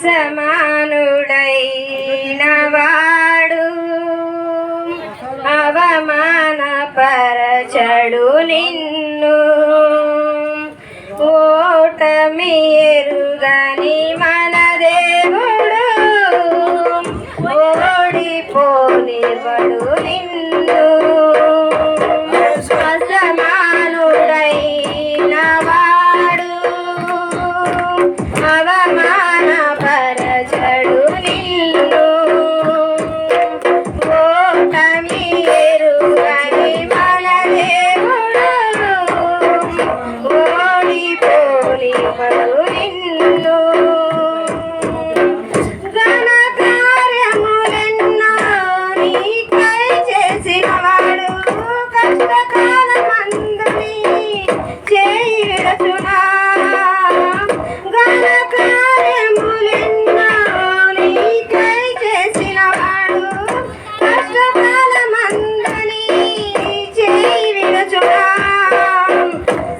అసమానుడైనవాడు అవమాన పరచడు నిన్ను. ఓటమి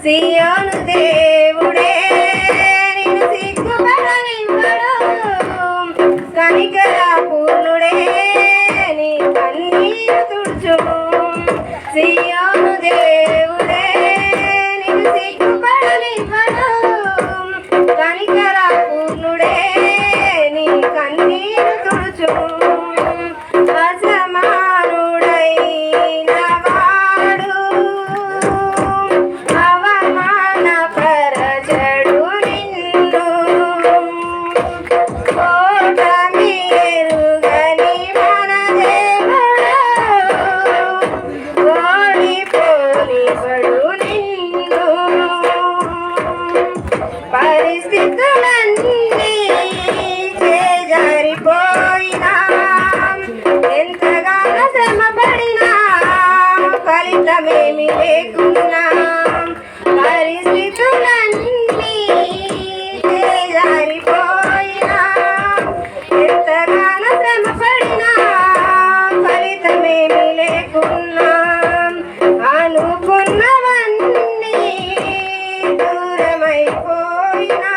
see you. లేకున్నా పరిస్థితులన్నీ జారిపోయినా ఎంతగాన శ్రమపడినా ఫలితమేమి లేకున్నా? అనుకున్నవన్నీ దూరమైపోయినా?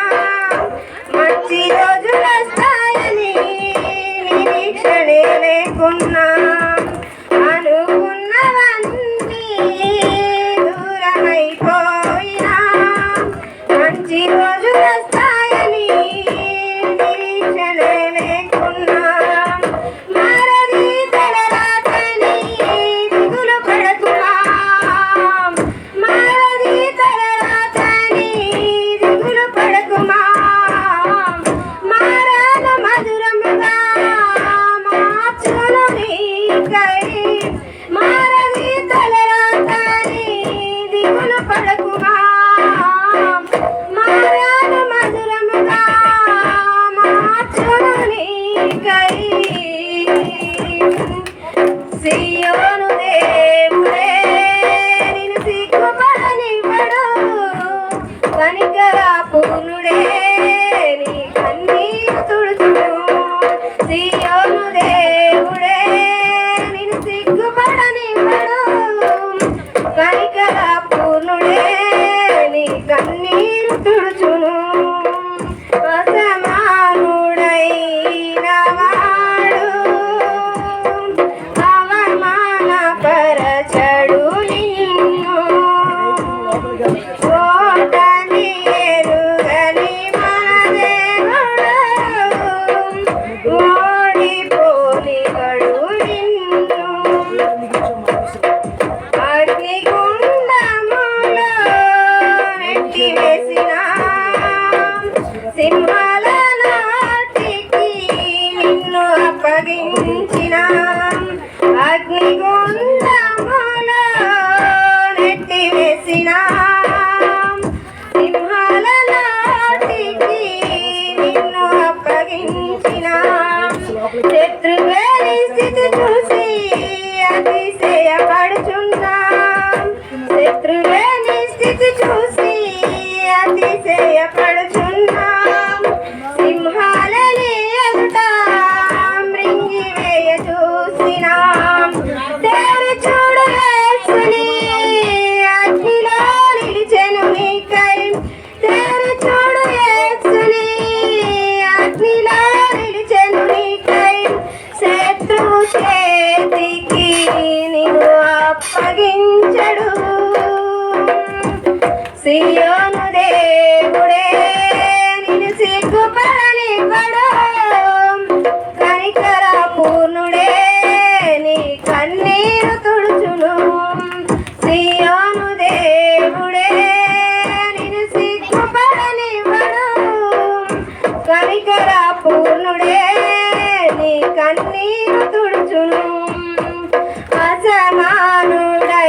శత్రువేరి స్థితి చూసి అతిశయపడుచున్నా శత్రువేని స్థితి చూసి అతిశయపడుచున్నాం అప్పగించడు. సియోను దేవుడే నిన్ను సిగ్గుపడనివ్వడు. కనికర పూర్ణుడే నీ కన్నీరు తుడుచును. సియోను దేవుడే నిన్ను సిగ్గుపడనివ్వడు. కనికర పూర్ణుడే నీ కన్నీరు తుడుచును. అసమా